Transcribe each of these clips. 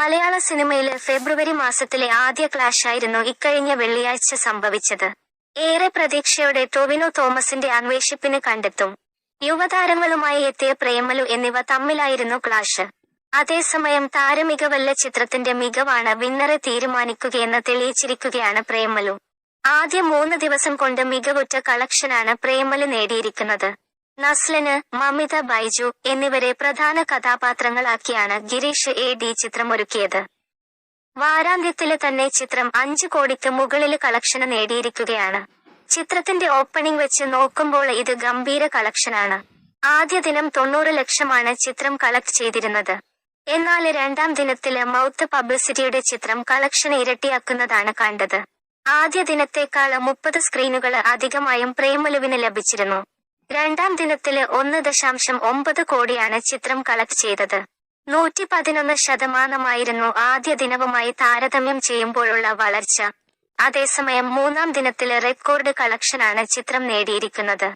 മലയാള സിനിമയിലെ ഫെബ്രുവരി മാസത്തിലെ ആദ്യ ക്ലാഷ് ആയിരുന്നു ഇക്കഴിഞ്ഞ വെള്ളിയാഴ്ച സംഭവിച്ചത്. ഏറെ പ്രതീക്ഷയോടെ ടൊവിനോ തോമസിന്റെ അന്വേഷിപ്പിന് കണ്ടെത്തും. യുവതാരങ്ങളുമായി എത്തിയ പ്രേമലു എന്നിവ തമ്മിലായിരുന്നു ക്ലാഷ്. അതേസമയം താരമികവല്ല ചിത്രത്തിന്റെ മികവാണ് വിന്നറെ തീരുമാനിക്കുകയെന്ന് തെളിയിച്ചിരിക്കുകയാണ് പ്രേമലു. ആദ്യ മൂന്ന് ദിവസം കൊണ്ട് മികവുറ്റ കളക്ഷനാണ് പ്രേമലു നേടിയിരിക്കുന്നത്. നസ്ലന് മമിത ബൈജു എന്നിവരെ പ്രധാന കഥാപാത്രങ്ങളാക്കിയാണ് ഗിരീഷ് എ ഡി ചിത്രമൊരുക്കിയത്. വാരാന്ത്യത്തിൽ തന്നെ ചിത്രം അഞ്ചു കോടിക്ക് മുകളിൽ കളക്ഷന് നേടിയിരിക്കുകയാണ്. ചിത്രത്തിന്റെ ഓപ്പണിംഗ് വെച്ച് നോക്കുമ്പോൾ ഇത് ഗംഭീര കളക്ഷനാണ്. ആദ്യ ദിനം തൊണ്ണൂറ് ലക്ഷമാണ് ചിത്രം കളക്ട് ചെയ്തിരുന്നത്. എന്നാൽ രണ്ടാം ദിനത്തിൽ മൗത്ത് പബ്ലിസിറ്റിയുടെ ചിത്രം കളക്ഷൻ ഇരട്ടിയാക്കുന്നതാണ് കണ്ടത്. ആദ്യ ദിനത്തേക്കാൾ മുപ്പത് സ്ക്രീനുകൾ അധികമായും പ്രേമലുവിന് ലഭിച്ചിരുന്നു. രണ്ടാം ദിനത്തിൽ ഒന്ന് ദശാംശം ഒമ്പത് കോടിയാണ് ചിത്രം കളക്ട് ചെയ്തത്. നൂറ്റി പതിനൊന്ന് ശതമാനമായിരുന്നു ആദ്യ ദിനവുമായി താരതമ്യം ചെയ്യുമ്പോഴുള്ള വളർച്ച. അതേസമയം മൂന്നാം ദിനത്തിൽ റെക്കോർഡ് കളക്ഷനാണ് ചിത്രം നേടിയിരിക്കുന്നത്.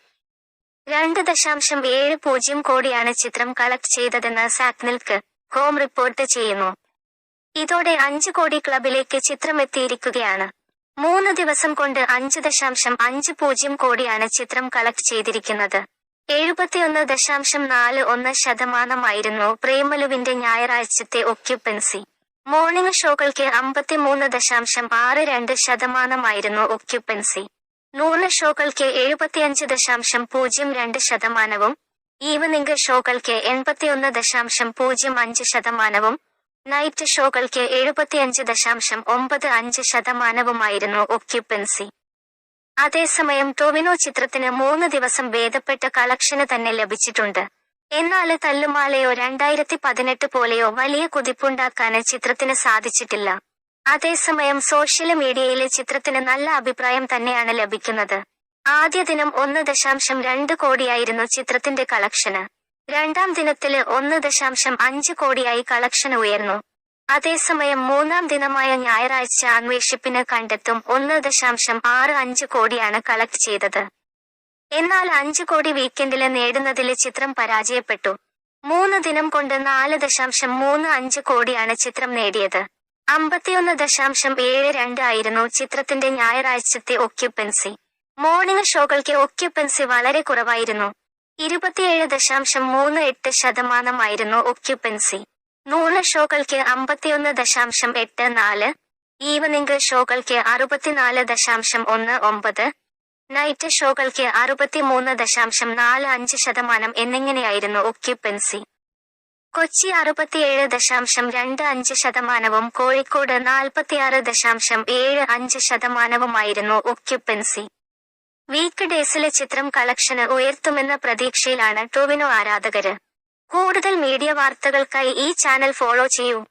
രണ്ട് ദശാംശം ഏഴ് പൂജ്യം കോടിയാണ് ചിത്രം കളക്ട് ചെയ്തതെന്ന് സാക്നിൽക്ക് ഹോം റിപ്പോർട്ട് ചെയ്യുന്നു. ഇതോടെ അഞ്ച് കോടി ക്ലബിലേക്ക് ചിത്രം എത്തിയിരിക്കുകയാണ് മൂന്ന് ദിവസം കൊണ്ട് അഞ്ച് ദശാംശം അഞ്ച് പൂജ്യം കോടിയാണ് ചിത്രം കളക്ട് ചെയ്തിരിക്കുന്നത്. എഴുപത്തിയൊന്ന് ദശാംശം നാല് ഒന്ന് ശതമാനമായിരുന്നു പ്രേമലുവിന്റെ ഞായറാഴ്ചത്തെ ഒക്യുപ്പൻസി മോർണിംഗ് ഷോകൾക്ക് അമ്പത്തിമൂന്ന് ദശാംശം ആറ് രണ്ട് ശതമാനമായിരുന്നു ഒക്യുപ്പൻസി നൂറ് ഷോകൾക്ക് എഴുപത്തിയഞ്ച് ദശാംശം പൂജ്യം രണ്ട് ശതമാനവും ഈവനിംഗ് ഷോകൾക്ക് എൺപത്തിയൊന്ന് ദശാംശം പൂജ്യം അഞ്ച് ശതമാനവും നൈറ്റ് ഷോകൾക്ക് എഴുപത്തിയഞ്ച് ദശാംശം ഒമ്പത് അഞ്ച് ശതമാനവുമായിരുന്നു ഒക്യുപ്പൻസി അതേസമയം ടൊവിനോ ചിത്രത്തിന് മൂന്ന് ദിവസം ഭേദപ്പെട്ട കളക്ഷന് തന്നെ ലഭിച്ചിട്ടുണ്ട്. എന്നാൽ തല്ലുമാലയോ രണ്ടായിരത്തി പതിനെട്ട് പോലെയോ വലിയ കുതിപ്പുണ്ടാക്കാന് ചിത്രത്തിന് സാധിച്ചിട്ടില്ല. അതേസമയം സോഷ്യൽ മീഡിയയിലെ ചിത്രത്തിന് നല്ല അഭിപ്രായം തന്നെയാണ് ലഭിക്കുന്നത്. ആദ്യ ദിനം ഒന്ന് ദശാംശം രണ്ട് കോടിയായിരുന്നു ചിത്രത്തിന്റെ കളക്ഷന്. രണ്ടാം ദിനത്തിൽ ഒന്ന് ദശാംശം അഞ്ച് കോടിയായി കളക്ഷൻ ഉയർന്നു. അതേസമയം മൂന്നാം ദിനമായ ഞായറാഴ്ച അന്വേഷിപ്പിന് കണ്ടെത്തും ഒന്ന് ദശാംശം ആറ് അഞ്ച് കോടിയാണ് കളക്ട് ചെയ്തത്. എന്നാൽ അഞ്ച് കോടി വീക്കെൻഡിൽ നേടുന്നതിലെ ചിത്രം പരാജയപ്പെട്ടു. മൂന്ന് ദിനം കൊണ്ട് നാല് ദശാംശം മൂന്ന് അഞ്ച് കോടിയാണ് ചിത്രം നേടിയത്. അമ്പത്തിയൊന്ന് ദശാംശം ഏഴ് രണ്ട് ആയിരുന്നു ചിത്രത്തിന്റെ ഞായറാഴ്ചത്തെ ഒക്യുപ്പൻസി മോർണിംഗ് ഷോകൾക്ക് ഒക്യുപ്പൻസി വളരെ കുറവായിരുന്നു. ഇരുപത്തിയേഴ് ദശാംശം മൂന്ന് എട്ട് ശതമാനമായിരുന്നു ഒക്യുപ്പൻസി നൂറ് ഷോകൾക്ക് അമ്പത്തിയൊന്ന് ദശാംശം എട്ട് നാല് ഈവനിംഗ് ഷോകൾക്ക് അറുപത്തിനാല് ദശാംശം ഒന്ന് ഒമ്പത് നൈറ്റ് ഷോകൾക്ക് അറുപത്തിമൂന്ന് ദശാംശം നാല് അഞ്ച് ശതമാനം എന്നിങ്ങനെയായിരുന്നു ഒക്യുപ്പൻസി കൊച്ചി അറുപത്തിയേഴ് ദശാംശം രണ്ട് അഞ്ച് ശതമാനവും കോഴിക്കോട് നാൽപ്പത്തിയാറ് ദശാംശം ഏഴ് അഞ്ച് ശതമാനവുമായിരുന്നു ഒക്യുപ്പൻസി വീക്ക് ഡേയ്സിലെ ചിത്രം കളക്ഷന് ഉയർത്തുമെന്ന പ്രതീക്ഷയിലാണ് ടൊവിനോ ആരാധകര്. കൂടുതൽ മീഡിയ വാർത്തകൾക്കായി ഈ ചാനൽ ഫോളോ ചെയ്യൂ.